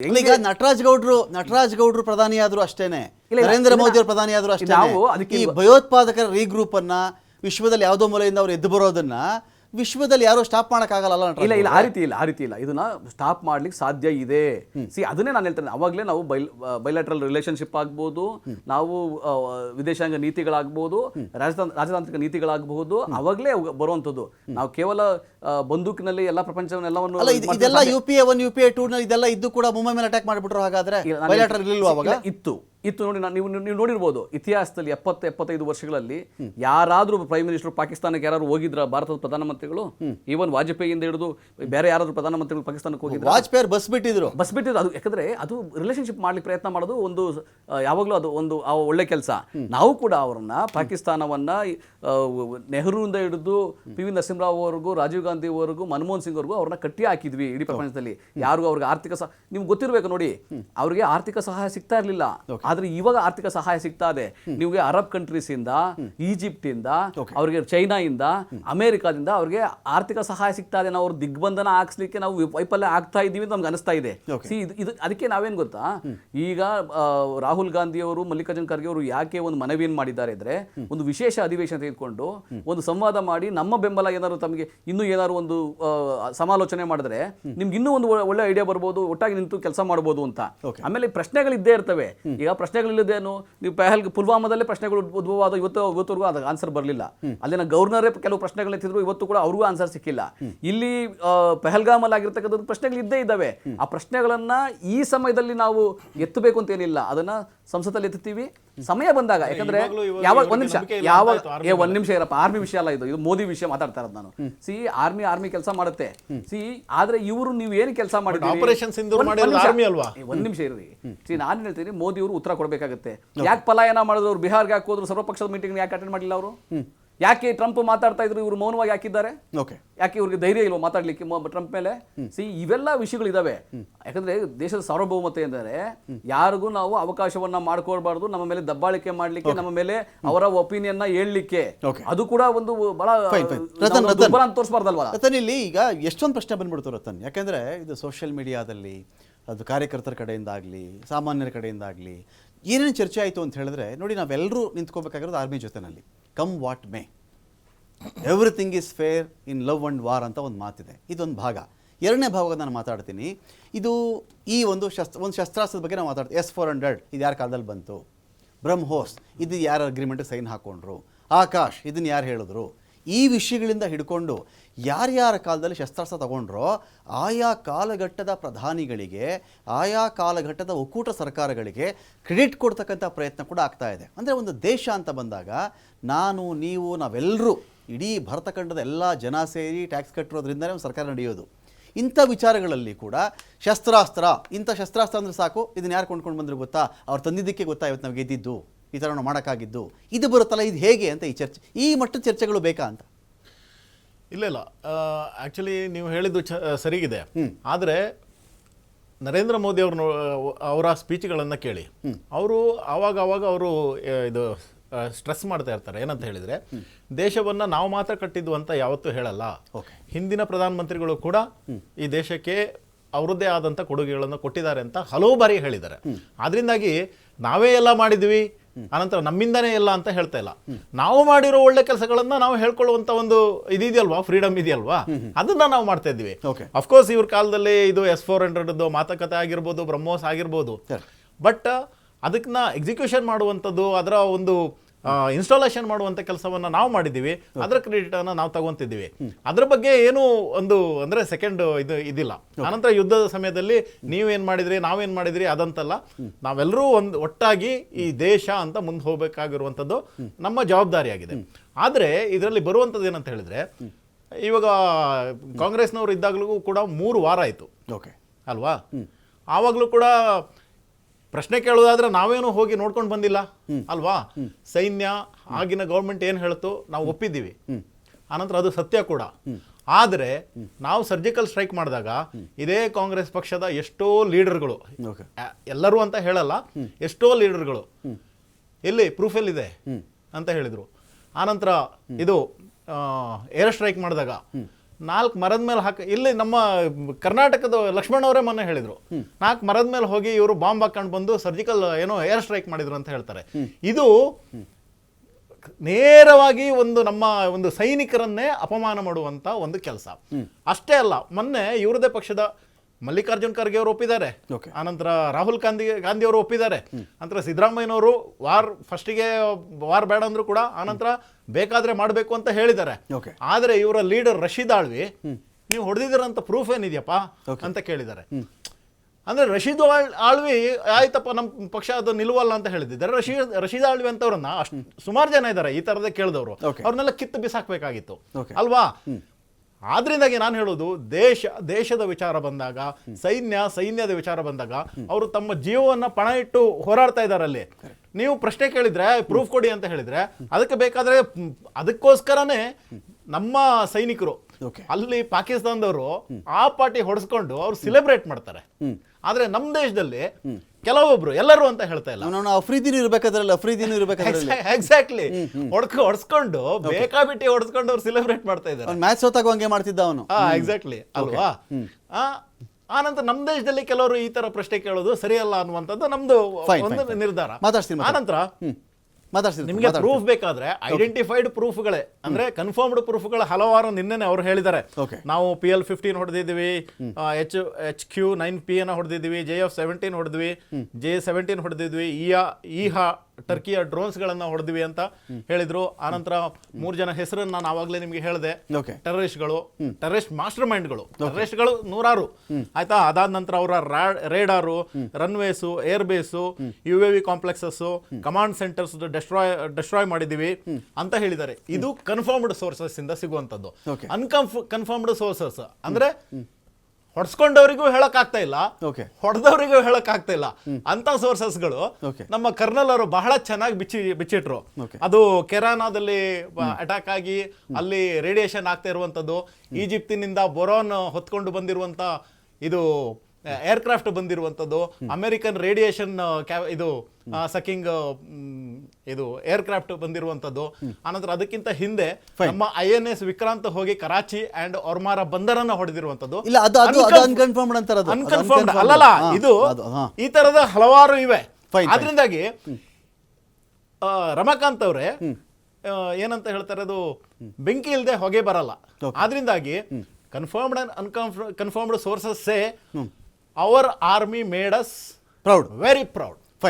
ಈಗ ನಟರಾಜ್ ಗೌಡ್ರು ನಟರಾಜ್ ಗೌಡ್ರು ಪ್ರಧಾನಿ ಆದ್ರು ಅಷ್ಟೇನೆ ನರೇಂದ್ರ. ಮೋದಿ ಅವರು ಪ್ರಧಾನಿ ಆದ್ರೂ ಅಷ್ಟೇ ನಾವು ಅದಕ್ಕೆ ಈ ಭಯೋತ್ಪಾದಕರ ರೀಗ್ರೂಪ್ ಅನ್ನ ವಿಶ್ವದಲ್ಲಿ ಯಾವುದೋ ಮೂಲೆಯಿಂದ ಅವ್ರು ಎದ್ದು ಬರೋದನ್ನ ವಿಶ್ವದಲ್ಲಿ ಯಾರು ಸ್ಟಾಪ್ ಮಾಡಕ್ಕಾಗಲ್ಲ ಇಲ್ಲ ಇಲ್ಲ ಆ ರೀತಿ ಇಲ್ಲ ಆ ರೀತಿ ಇಲ್ಲ. ಇದನ್ನ ಸ್ಟಾಪ್ ಮಾಡ್ಲಿಕ್ಕೆ ಸಾಧ್ಯ ಇದೆ. ಸಿ ಅದನ್ನೇ ನಾನು ಹೇಳ್ತೇನೆ. ಅವಾಗಲೇ ನಾವು ಬೈಲ್ ಬೈಲಾಟ್ರಲ್ ರಿಲೇಶನ್ಶಿಪ್ ಆಗ್ಬೋದು ನಾವು ವಿದೇಶಾಂಗ ನೀತಿಗಳಾಗ್ಬೋದು ರಾಜತಾಂತ್ರ ರಾಜತಾಂತ್ರಿಕ ನೀತಿಗಳಾಗಬಹುದು ಅವಾಗಲೇ ಬರುವಂಥದ್ದು. ನಾವು ಕೇವಲ ಬಂದೂಕಿನಲ್ಲಿ ಎಲ್ಲ ಪ್ರಪಂಚವನ್ನೆಲ್ಲವನ್ನು ಇದೆಲ್ಲ U P A one U P A two ಇದೆಲ್ಲ ಇದ್ದು ಕೂಡ ಮುಂಬೈ ಮೇಲೆ ಅಟ್ಯಾಕ್ ಮಾಡಿಬಿಟ್ರು ಹಾಗಾದ್ರೆ? ಇತ್ತು. ಇತ್ತು ನೋಡಿ ನಾನು- ನೀವು ನೀವು ನೋಡಿರ್ಬೋದು ಇತಿಹಾಸದಲ್ಲಿ ಎಪ್ಪತ್ತು ಎಪ್ಪತ್ತೈದು ವರ್ಷಗಳಲ್ಲಿ ಯಾರಾದರೂ ಪ್ರೈಮ್ ಮಿನಿಸ್ಟರ್ ಪಾಕಿಸ್ತಾನಕ್ಕೆ ಯಾರು ಹೋಗಿದ್ರ ಭಾರತದ ಪ್ರಧಾನಮಂತ್ರಿಗಳು? ಈವನ್ ವಾಜಪೇಯಿಯಿಂದ ಹಿಡಿದು ಬೇರೆ ಯಾರಾದರೂ ಪ್ರಧಾನಮಂತ್ರಿಗಳು ಪಾಕಿಸ್ತಾನಕ್ಕೆ ಹೋಗಿದ್ರು? ವಾಜಪೇಯಿ ಬಸ್ ಬಿಟ್ಟಿದ್ರು. ಬಸ್ ಬಿಟ್ಟಿದ್ರು. ಅದು ಯಾಕಂದ್ರೆ ಅದು ರಿಲೇಶನ್ಶಿಪ್ ಮಾಡ್ಲಿಕ್ಕೆ ಪ್ರಯತ್ನ ಮಾಡೋದು ಒಂದು ಯಾವಾಗಲೂ ಅದು ಒಂದು ಆ ಒಳ್ಳೆ ಕೆಲಸ. ನಾವು ಕೂಡ ಅವರನ್ನ ಪಾಕಿಸ್ತಾನವನ್ನ ನೆಹರು ನೆಹರುವಿಂದ ಹಿಡಿದು ಪಿ ವಿ ನರಸಿಂಹರಾವ್ ಅವರೆಗೂ ರಾಜೀವ್ ಗಾಂಧಿ ಅವರೆಗೂ ಮನಮೋಹನ್ ಸಿಂಗ್ ಅವ್ರಿಗೂ ಅವ್ರನ್ನ ಕಟ್ಟಿ ಹಾಕಿದ್ವಿ ಇಡೀ ಪ್ರಪಂಚದಲ್ಲಿ. ಯಾರಿಗೂ ಅವ್ರಿಗೆ ಆರ್ಥಿಕ ಸಹ ನಿಮ್ಗೆ ಗೊತ್ತಿರಬೇಕು ನೋಡಿ ಅವ್ರಿಗೆ ಆರ್ಥಿಕ ಸಹಾಯ ಸಿಗ್ತಾ ಇರಲಿಲ್ಲ. ಆದರೆ ಇವಾಗ ಆರ್ಥಿಕ ಸಹಾಯ ಸಿಗ್ತಾ ಇದೆ. ನಿಮಗೆ ಅರಬ್ ಕಂಟ್ರೀಸ್ ಇಂದ ಈಜಿಪ್ಟ್ ಇಂದ ಅವ್ರಿಗೆ ಚೈನಾ ಇಂದ ಅಮೆರಿಕಾದಿಂದ ಅವ್ರಿಗೆ ಆರ್ಥಿಕ ಸಹಾಯ ಸಿಗ್ತಾ ಇದೆ. ನಾವು ಅವ್ರ ದಿಗ್ಬಂಧನ ಹಾಕ್ಸ್ಲಿಕ್ಕೆ ನಾವು ವೈಫಲ್ಯ ಆಗ್ತಾ ಇದ್ದೀವಿ ಅಂತ ನಮ್ಗೆ ಅನಿಸ್ತಾ ಇದೆ. ಸಿ ಇದು ಇದು ಅದಕ್ಕೆ ನಾವೇನು ಗೊತ್ತಾ? ಈಗ ರಾಹುಲ್ ಗಾಂಧಿ ಅವರು ಮಲ್ಲಿಕಾರ್ಜುನ್ ಖರ್ಗೆ ಅವರು ಯಾಕೆ ಒಂದು ಮನವಿಯನ್ನು ಮಾಡಿದ್ದಾರೆ ಅಂದ್ರೆ ಒಂದು ವಿಶೇಷ ಅಧಿವೇಶನ ತೆಗೆದುಕೊಂಡು ಒಂದು ಸಂವಾದ ಮಾಡಿ ನಮ್ಮ ಬೆಂಬಲ ಏನಾದ್ರು ತಮಗೆ ಇನ್ನೂ ಏನಾದ್ರು ಒಂದು ಸಮಾಲೋಚನೆ ಮಾಡಿದ್ರೆ ನಿಮ್ಗೆ ಇನ್ನೂ ಒಂದು ಒಳ್ಳೆ- ಐಡಿಯಾ ಬರ್ಬೋದು ಒಟ್ಟಾಗಿ ನಿಂತು ಕೆಲಸ ಮಾಡ್ಬೋದು ಅಂತ. ಆಮೇಲೆ ಪ್ರಶ್ನೆಗಳು ಇದ್ದೇ ಇರ್ತವೆ. ಈಗ ಪ್ರಶ್ನೆಗಳಿಲ್ಲದೇನು ನೀವು ಪೆಹಲ್ ಪುಲ್ವಾಮಾದಲ್ಲೇ ಪ್ರಶ್ನೆಗಳು ಉದ್ಭವ ಆದ ಇವತ್ತು ಇವತ್ತವರೆಗೂ ಅದಕ್ಕೆ ಆನ್ಸರ್ ಬರಲಿಲ್ಲ. ಅಲ್ಲಿನ ಗವರ್ನರೇ ಕೆಲವು ಪ್ರಶ್ನೆಗಳು ಎತ್ತಿದ್ರು ಇವತ್ತು ಕೂಡ ಅವ್ರಿಗೂ ಆನ್ಸರ್ ಸಿಕ್ಕಿಲ್ಲ. ಇಲ್ಲಿ ಆ, ಪೆಹಲ್ಗಾಮಲ್ಲಿ ಆಗಿರ್ತಕ್ಕಂಥದ್ದು ಪ್ರಶ್ನೆಗಳು ಇದ್ದೇ ಇದ್ದಾವೆ ಆ ಪ್ರಶ್ನೆಗಳನ್ನ ಈ ಸಮಯದಲ್ಲಿ ನಾವು ಎತ್ತಬೇಕು ಅಂತ ಏನಿಲ್ಲ. ಅದನ್ನ ಸಂಸತ್ತಲ್ಲಿ ಎತ್ತುತ್ತೀವಿ. ಸಮಯ ಬಂದಾಗ ಯಾಕಂದ್ರೆ ಯಾವಾಗ ಒಂದ್ ನಿಮಿಷ ಯಾವಾಗ ಏ ಒಂದ್ ನಿಮಿಷ ಇರಪ್ಪ ಆರ್ಮಿ ವಿಷಯ ಅಲ್ಲ ಇದು ಇದು ಮೋದಿ ವಿಷಯ ಮಾತಾಡ್ತಾ ಇರೋದು ನಾನು. ಸಿ ಆರ್ಮಿ ಆರ್ಮಿ ಕೆಲಸ ಮಾಡುತ್ತೆ. ಸಿ ಆದ್ರೆ ಇವರು ನೀವು ಏನು ಕೆಲಸ ಮಾಡಿದ್ರಿ ಒಂದ್- ನಿಮಿಷ. ಅಲ್ವಾ? ಏ, ಒಂದ್ ನಿಮಿಷ ಇರ್ರಿ. ಸಿ ನಾನು ಹೇಳ್ತೀನಿ ಮೋದಿ ಅವರು ಉತ್ತರ ಕೊಡಬೇಕಾಗುತ್ತೆ. ಯಾಕೆ ಪಲಾಯನ ಮಾಡಿದ್ರು ಅವ್ರು ಬಿಹಾರ್ಗೆ ಹಾಕೋದ್ರು ಸರ್ವಪಕ್ಷದ ಮೀಟಿಂಗ್ ಯಾಕೆ ಅಟೆಂಡ್ ಮಾಡಿಲ್ಲ ಅವರು? ಯಾಕೆ ಟ್ರಂಪ್ ಮಾತಾಡ್ತಾ ಇದ್ರು ಇವರು ಮೌನವಾಗಿ ಹಾಕಿದ್ದಾರೆ? ಓಕೆ ಯಾಕೆ ಇವ್ರಿಗೆ ಧೈರ್ಯ ಇಲ್ವಾ ಮಾತಾಡ್ಲಿಕ್ಕೆ ಟ್ರಂಪ್ ಮೇಲೆ? ಸಿ ಇವೆಲ್ಲ ವಿಷಯಗಳಿದಾವೆ. ಯಾಕಂದ್ರೆ ದೇಶದ ಸಾರ್ವಭೌಮತೆ ಎಂದರೆ ಯಾರಿಗೂ ನಾವು ಅವಕಾಶವನ್ನ ಮಾಡ್ಕೊಳ್ಬಾರ್ದು ನಮ್ಮ ಮೇಲೆ ದಬ್ಬಾಳಿಕೆ ಮಾಡ್ಲಿಕ್ಕೆ ನಮ್ಮ ಮೇಲೆ ಅವರ ಒಪಿನಿಯನ್ನ ಹೇಳ್ಲಿಕ್ಕೆ ಅದು ಕೂಡ ಒಂದು ಬಹಳ ತೋರಿಸಬಾರ್ದಲ್ವಾ? ರತನ್ ಇಲ್ಲಿ ಈಗ ಎಷ್ಟೊಂದು ಪ್ರಶ್ನೆ ಬಂದ್ಬಿಡ್ತು ರತನ್. ಯಾಕಂದ್ರೆ ಇದು ಸೋಷಿಯಲ್ ಮೀಡಿಯಾದಲ್ಲಿ ಅದು ಕಾರ್ಯಕರ್ತರ ಕಡೆಯಿಂದ ಆಗಲಿ ಸಾಮಾನ್ಯರ ಕಡೆಯಿಂದ ಆಗಲಿ ಏನೇನು ಚರ್ಚೆ ಆಯಿತು ಅಂತ ಹೇಳಿದ್ರೆ ನೋಡಿ ನಾವೆಲ್ಲರೂ ನಿಂತ್ಕೋಬೇಕಾಗಿರೋದು ಆರ್ಮಿ ಜೊತೆನಲ್ಲಿ. Come what may everything is fair in love and war ಅಂತ ಒಂದು ಮಾತಿದೆ. ಇದೊಂದು ಭಾಗ. ಎರಡನೇ ಭಾಗ ನಾನು ಮಾತಾಡ್ತೀನಿ. ಇದು ಈ ಒಂದು ಶಸ್ತ್ರ, ಒಂದು ಶಸ್ತ್ರಾಸ್ತ್ರದ ಬಗ್ಗೆ ನಾವು ಮಾತಾಡ್ತೀವಿ. ಎಸ್ ಫೋರ್ ಹಂಡ್ರೆಡ್, ಇದು ಯಾರ ಕಾಲದಲ್ಲಿ ಬಂತು? ಬ್ರಹ್ಮೋಸ್, ಇದು ಯಾರ ಅಗ್ರಿಮೆಂಟಿಗೆ ಸೈನ್ ಹಾಕ್ಕೊಂಡ್ರು ಆಕಾಶ್, ಇದನ್ನು ಯಾರು ಹೇಳಿದ್ರು? ಈ ವಿಷಯಗಳಿಂದ ಹಿಡ್ಕೊಂಡು ಯಾರ್ಯಾರ ಕಾಲದಲ್ಲಿ ಶಸ್ತ್ರಾಸ್ತ್ರ ತಗೊಂಡ್ರೋ, ಆಯಾ ಕಾಲಘಟ್ಟದ ಪ್ರಧಾನಿಗಳಿಗೆ, ಆಯಾ ಕಾಲಘಟ್ಟದ ಒಕ್ಕೂಟ ಸರ್ಕಾರಗಳಿಗೆ ಕ್ರೆಡಿಟ್ ಕೊಡ್ತಕ್ಕಂಥ ಪ್ರಯತ್ನ ಕೂಡ ಆಗ್ತಾ ಇದೆ. ಅಂದರೆ ಒಂದು ದೇಶ ಅಂತ ಬಂದಾಗ, ನಾನು, ನೀವು ನಾವೆಲ್ಲರೂ ಇಡೀ ಭರತಖಂಡದ ಎಲ್ಲ ಜನ ಸೇರಿ ಟ್ಯಾಕ್ಸ್ ಕಟ್ಟಿರೋದ್ರಿಂದಲೇ ನಮ್ಮ ಸರ್ಕಾರ ನಡೆಯೋದು. ಇಂಥ ವಿಚಾರಗಳಲ್ಲಿ ಕೂಡ ಶಸ್ತ್ರಾಸ್ತ್ರ ಇಂಥ ಶಸ್ತ್ರಾಸ್ತ್ರ ಅಂದರೆ ಸಾಕು ಇದನ್ನ ಯಾರು ಕೊಂಡ್ಕೊಂಡು ಬಂದ್ರು ಗೊತ್ತಾ? ಅವ್ರು ತಂದಿದ್ದಕ್ಕೆ ಗೊತ್ತಾ ಇವತ್ತು ನಾವು ಗೆದ್ದಿದ್ದು ಈ ಥರ ನಾವು ಮಾಡೋಕ್ಕಾಗಿದ್ದು? ಇದು ಬರುತ್ತಲ್ಲ ಇದು ಹೇಗೆ ಅಂತ ಈ ಚರ್ಚೆ ಈ ಮಟ್ಟದ ಚರ್ಚೆಗಳು ಬೇಕಾ ಅಂತ? ಇಲ್ಲ ಇಲ್ಲ. ಆ್ಯಕ್ಚುಲಿ ನೀವು ಹೇಳಿದ್ದು ಚ ಸರಿಗಿದೆ. ಆದರೆ ನರೇಂದ್ರ ಮೋದಿ ಅವ್ರ ಅವರ ಸ್ಪೀಚ್ಗಳನ್ನು ಕೇಳಿ. ಅವರು ಆವಾಗ ಆವಾಗ ಅವರು ಇದು ಸ್ಟ್ರೆಸ್ ಮಾಡ್ತಾ ಇರ್ತಾರೆ. ಏನಂತ ಹೇಳಿದ್ರೆ ದೇಶವನ್ನ ನಾವು ಮಾತ್ರ ಕಟ್ಟಿದ್ದು ಅಂತ ಯಾವತ್ತೂ ಹೇಳಲ್ಲ. ಹಿಂದಿನ ಪ್ರಧಾನಮಂತ್ರಿಗಳು ಕೂಡ ಈ ದೇಶಕ್ಕೆ ಅವರದ್ದೇ ಆದಂಥ ಕೊಡುಗೆಗಳನ್ನು ಕೊಟ್ಟಿದ್ದಾರೆ ಅಂತ ಹಲವು ಬಾರಿ ಹೇಳಿದ್ದಾರೆ. ಅದರಿಂದಾಗಿ ನಾವೇ ಎಲ್ಲ ಮಾಡಿದ್ವಿ ಅನಂತರ ನಮ್ಮಿಂದನೇ ಇಲ್ಲ ಅಂತ ಹೇಳ್ತಾ ಇಲ್ಲ. ನಾವು ಮಾಡಿರೋ ಒಳ್ಳೆ ಕೆಲಸಗಳನ್ನ ನಾವು ಹೇಳ್ಕೊಳ್ಳುವಂತ ಒಂದು ಇದೆಯಲ್ವಾ? ಫ್ರೀಡಮ್ ಇದೆಯಲ್ವಾ ಅದನ್ನ ನಾವು ಮಾಡ್ತಾ ಇದ್ವಿ. ಅಫ್ಕೋರ್ಸ್ ಇವ್ರ ಕಾಲದಲ್ಲಿ ಇದು ಎಸ್ ಫೋರ್ ಹಂಡ್ರೆಡ್ ಮಾತುಕತೆ ಆಗಿರ್ಬೋದು ಬ್ರಹ್ಮೋಸ್ ಆಗಿರ್ಬೋದು. ಬಟ್ ಅದನ್ನ ಎಕ್ಸಿಕ್ಯೂಷನ್ ಮಾಡುವಂಥದ್ದು ಅದರ ಒಂದು ಇನ್ಸ್ಟಾಲೇಷನ್ ಮಾಡುವಂಥ ಕೆಲಸವನ್ನ ನಾವು ಮಾಡಿದ್ದೀವಿ. ಅದರ ಕ್ರೆಡಿಟ್ ಅನ್ನ ನಾವು ತಗೊಂತಿದ್ದೀವಿ. ಅದ್ರ ಬಗ್ಗೆ ಏನು ಒಂದು ಅಂದ್ರೆ ಸೆಕೆಂಡ್ ಇದು ಇದಿಲ್ಲ. ಆನಂತರ ಯುದ್ಧದ ಸಮಯದಲ್ಲಿ ನೀವೇನ್ ಮಾಡಿದ್ರಿ ನಾವೇನ್ ಮಾಡಿದ್ರಿ ಅದಂತಲ್ಲ. ನಾವೆಲ್ಲರೂ ಒಂದು ಒಟ್ಟಾಗಿ ಈ ದೇಶ ಅಂತ ಮುಂದೆ ಹೋಗಬೇಕಾಗಿರುವಂಥದ್ದು ನಮ್ಮ ಜವಾಬ್ದಾರಿಯಾಗಿದೆ. ಆದರೆ ಇದರಲ್ಲಿ ಬರುವಂಥದ್ದು ಏನಂತ ಹೇಳಿದ್ರೆ ಇವಾಗ ಕಾಂಗ್ರೆಸ್ನವರು ಇದ್ದಾಗಲೂ ಕೂಡ ಮೂರು ವಾರ ಆಯಿತು. ಓಕೆ. ಅಲ್ವಾ? ಆವಾಗಲೂ ಕೂಡ ಪ್ರಶ್ನೆ ಕೇಳೋದಾದ್ರೆ ನಾವೇನು ಹೋಗಿ ನೋಡ್ಕೊಂಡು ಬಂದಿಲ್ಲ. ಅಲ್ವಾ? ಸೈನ್ಯ ಆಗಿನ ಗೌರ್ಮೆಂಟ್ ಏನು ಹೇಳ್ತು ನಾವು ಒಪ್ಪಿದ್ದೀವಿ. ಆನಂತರ ಅದು ಸತ್ಯ ಕೂಡ. ಆದರೆ ನಾವು ಸರ್ಜಿಕಲ್ ಸ್ಟ್ರೈಕ್ ಮಾಡಿದಾಗ ಇದೇ ಕಾಂಗ್ರೆಸ್ ಪಕ್ಷದ ಎಷ್ಟೋ ಲೀಡರ್ಗಳು ಎಲ್ಲರೂ ಅಂತ ಹೇಳಲ್ಲ ಎಷ್ಟೋ ಲೀಡರ್ಗಳು. ಎಲ್ಲಿ? ಪ್ರೂಫ್ ಎಲ್ಲಿದೆ? ಅಂತ ಹೇಳಿದರು. ಆನಂತರ ಇದು ಏರ್ ಸ್ಟ್ರೈಕ್ ಮಾಡಿದಾಗ ನಾಲ್ಕು ಮರದ ಮೇಲೆ ಹಾಕ ಇಲ್ಲಿ ನಮ್ಮ ಕರ್ನಾಟಕದ ಲಕ್ಷ್ಮಣ್ ಅವರೇ ಮೊನ್ನೆ ಹೇಳಿದ್ರು. ನಾಲ್ಕು ಮರದ ಮೇಲೆ ಹೋಗಿ ಇವರು ಬಾಂಬ್ ಹಾಕೊಂಡು ಬಂದು ಸರ್ಜಿಕಲ್ ಏನೋ ಏರ್ ಸ್ಟ್ರೈಕ್ ಮಾಡಿದ್ರು ಅಂತ ಹೇಳ್ತಾರೆ. ಇದು ನೇರವಾಗಿ ಒಂದು ನಮ್ಮ ಒಂದು ಸೈನಿಕರನ್ನೇ ಅಪಮಾನ ಮಾಡುವಂತ ಒಂದು ಕೆಲಸ. ಅಷ್ಟೇ ಅಲ್ಲ ಮೊನ್ನೆ ಇವರದೇ ಪಕ್ಷದ ಮಲ್ಲಿಕಾರ್ಜುನ್ ಖರ್ಗೆ ಅವರು ಒಪ್ಪಿದ್ದಾರೆ. ಆನಂತರ ರಾಹುಲ್ ಗಾಂಧಿ ಗಾಂಧಿ ಅವರು ಒಪ್ಪಿದ್ದಾರೆ. ನಂತರ ಸಿದ್ದರಾಮಯ್ಯನವರು ವಾರ್ ಫಸ್ಟಿಗೆ ವಾರ್ ಬೇಡ ಅಂದ್ರು ಕೂಡ ಆನಂತರ ಬೇಕಾದ್ರೆ ಮಾಡಬೇಕು ಅಂತ ಹೇಳಿದ್ದಾರೆ. ಆದರೆ ಇವರ ಲೀಡರ್ ರಶೀದ್ ಆಳ್ವಿ ನೀವು ಹೊಡೆದಿದ್ದೀರಂತ ಪ್ರೂಫ್ ಏನಿದೆಯಪ್ಪ. ಅಂತ ಕೇಳಿದ್ದಾರೆ. ಅಂದ್ರೆ ರಶೀದ್ ಆಳ್ವಿ ಆಯ್ತಪ್ಪ ನಮ್ಮ ಪಕ್ಷ ಅದು ನಿಲ್ಲುವಲ್ಲ ಅಂತ ಹೇಳಿದ್ದಾರೆ. ರಶೀದ್ ರಶೀದ್ ಆಳ್ವಿ ಅಂತವ್ರನ್ನ ಅಷ್ಟು ಸುಮಾರು ಜನ ಇದ್ದಾರೆ ಈ ತರದ ಕೇಳಿದವರು. ಅವ್ರನ್ನೆಲ್ಲ ಕಿತ್ತು ಬಿಸಾಕ್ಬೇಕಾಗಿತ್ತು. ಅಲ್ವಾ? ಆದ್ರಿಂದಾಗಿ ನಾನು ಹೇಳೋದು ದೇಶ ದೇಶದ ವಿಚಾರ ಬಂದಾಗ ಸೈನ್ಯ ಸೈನ್ಯದ ವಿಚಾರ ಬಂದಾಗ ಅವರು ತಮ್ಮ ಜೀವವನ್ನ ಪಣ ಇಟ್ಟು ಹೋರಾಡ್ತಾ ಇದ್ದಾರೆ ಅಲ್ಲಿ ನೀವು ಪ್ರಶ್ನೆ ಕೇಳಿದ್ರೆ ಪ್ರೂಫ್ ಕೊಡಿ ಅಂತ ಹೇಳಿದ್ರೆ ಅದಕ್ಕೆ ಬೇಕಾದ್ರೆ ಅದಕ್ಕೋಸ್ಕರನೇ ನಮ್ಮ ಸೈನಿಕರು. ಅಲ್ಲಿ ಪಾಕಿಸ್ತಾನದವರು ಆ ಪಾರ್ಟಿ ಹೊಡೆಸ್ಕೊಂಡು ಅವ್ರು ಸೆಲೆಬ್ರೇಟ್ ಮಾಡ್ತಾರೆ. ಆದ್ರೆ ನಮ್ಮ ದೇಶದಲ್ಲಿ ಕೆಲವೊಬ್ರು ಎಲ್ಲರೂ ಅಂತ ಹೇಳ್ತಾ ಇಲ್ಲ. ನಾನು ಅಫ್ರೀದಿನೂ ಇರ್ಬೇಕಾದ್ರಲ್ಲ ಅಫ್ರೀದಿನೂ ಇರ್ಬೇಕಾದ್ರೆ ಎಕ್ಸಾಕ್ಟ್ಲಿ. ಹೊಡ್ಕ ಹೊಡ್ಸ್ಕೊಂಡು ಬೇಕಾಬಿಟ್ಟಿ ಹೊಡ್ಸ್ಕೊಂಡು ಅವ್ರು ಸೆಲೆಬ್ರೇಟ್ ಮಾಡ್ತಾ ಇದ್ದಾರೆ. ಮ್ಯಾಚ್ ಸೋತಾಗ ಹಂಗೆ ಮಾಡ್ತಿದ್ದ ಅವನು. ಎಕ್ಸಾಕ್ಟ್ಲಿ ಅಲ್ವಾ? ಆ ಆ ನಂತರ ನಮ್ಮ ದೇಶದಲ್ಲಿ ಕೆಲವರು ಈ ತರ ಪ್ರಶ್ನೆ ಕೇಳೋದು ಸರಿಯಲ್ಲ ಅನ್ನುವಂಥದ್ದು ನಮ್ದು ಒಂದು. ನಿರ್ಧಾರ. ಮಾತಾಡ್ತೀನಿ, ಮಾತಾಡ್ತೀನಿ. ಆನಂತರ ಮಾತಾಡ್ತೀನಿ ನಿಮಗೆ ಪ್ರೂಫ್ ಬೇಕಾದ್ರೆ ಐಡೆಂಟಿಫೈಡ್ ಪ್ರೂಫ್ಗಳೇ ಅಂದ್ರೆ ಕನ್ಫರ್ಮ್ಡ್ ಪ್ರೂಫ್ಗಳ ಹಲವಾರು ನಿನ್ನೆ ಅವ್ರು ಹೇಳಿದ್ದಾರೆ. ನಾವು P L fifteen ಹೊಡೆದಿದ್ವಿ H H Q nine P ಅನ್ನ ಹೊಡೆದಿದ್ವಿ ಜೆ ಎಫ್ ಸೆವೆಂಟೀನ್ ಹೊಡೆದ್ವಿ ಜೆ ಸೆವೆಂಟೀನ್ ಹೊಡೆದಿದ್ವಿ ಇಯಾ ಈಹಾ ಟರ್ಕಿಯ ಡ್ರೋನ್ಸ್ ಗಳನ್ನ ಹೊಡೆದಿವಿ ಅಂತ ಹೇಳಿದ್ರು. ಆನಂತರ ಮೂರ್ ಜನ ಹೆಸರನ್ನ ನಾನು ಆವಾಗಲೇ ನಿಮಗೆ ಹೇಳಿದೆ. ಟೆರರಿಸ್ಟ್ ಟೆರರಿಸ್ಟ್ಗಳು ಟೆರರಿಸ್ಟ್ ಮಾಸ್ಟರ್ ಮೈಂಡ್ಗಳು ಟೆರರಿಸ್ಟ್ಗಳು ನೂರಾರು. ಆಯ್ತಾ? ಅದಾದ ನಂತರ ಅವರ radar runways air base U A V complexes command centres destroy destroy ಮಾಡಿದೀವಿ ಅಂತ ಹೇಳಿದ್ದಾರೆ. ಇದು ಕನ್ಫರ್ಮ್ಡ್ ಸೋರ್ಸಸ್ ಇಂದ ಸಿಗುವಂತದ್ದು ಕನ್ಫರ್ಮ್ಡ್ ಸೋರ್ಸಸ್ ಅಂದ್ರೆ ಹೊಡ್ಸ್ಕೊಂಡವರಿಗೂ ಹೇಳಕ್ ಆಗ್ತಾ ಇಲ್ಲ. Okay. ಹೊಡೆದವರಿಗೂ ಹೇಳಕ್ ಆಗ್ತಾ ಇಲ್ಲ ಅಂತ ಸೋರ್ಸಸ್ಗಳು. ನಮ್ಮ ಕರ್ನಲ್ ಅವರು ಬಹಳ ಚೆನ್ನಾಗಿ ಬಿಚ್ಚಿ ಬಿಚ್ಚಿಟ್ರು. ಅದು ಕೆರಾನಾದಲ್ಲಿ ಅಟ್ಯಾಕ್ ಆಗಿ ಅಲ್ಲಿ ರೇಡಿಯೇಷನ್ ಆಗ್ತಾ ಇರುವಂತದ್ದು ಈಜಿಪ್ತಿನಿಂದ ಬೊರೋನ್ ಹೊತ್ಕೊಂಡು ಬಂದಿರುವಂತ ಇದು ಏರ್ಕ್ರಾಫ್ಟ್ ಬಂದಿರುವಂತದ್ದು ಅಮೆರಿಕನ್ ರೇಡಿಯೇಷನ್ ಇದು ಸಕಿಂಗ್ ಇದು ಏರ್ಕ್ರಾಫ್ಟ್ ಬಂದಿರುವಂತದ್ದು ಆನಂತರ ಅದಕ್ಕಿಂತ ಹಿಂದೆ ನಮ್ಮ ಐ ಎನ್ ಎಸ್ ವಿಕ್ರಾಂತ್ ಹೋಗಿ ಕರಾಚಿ ಅಂಡ್ ಒರ್ಮಾರ ಬಂದರನ್ನ ಹೊಡೆದಿರುವಂತದ್ದು ಅನ್ಕನ್ಫರ್ಮ್ಡ್ ಅಲ್ಲಲ್ಲ ಇದು ಈ ತರದ ಹಲವಾರು ಇವೆ. ಅದರಿಂದಾಗಿ ರಮಾಕಾಂತ್ ಅವರೇ ಏನಂತ ಹೇಳ್ತಾರೆ ಅದು ಬೆಂಕಿ ಇಲ್ಲದೆ ಹೊಗೆ ಬರಲ್ಲ. ಆದ್ರಿಂದಾಗಿ confirmed and unconfirmed confirmed sources say our army made us proud very proud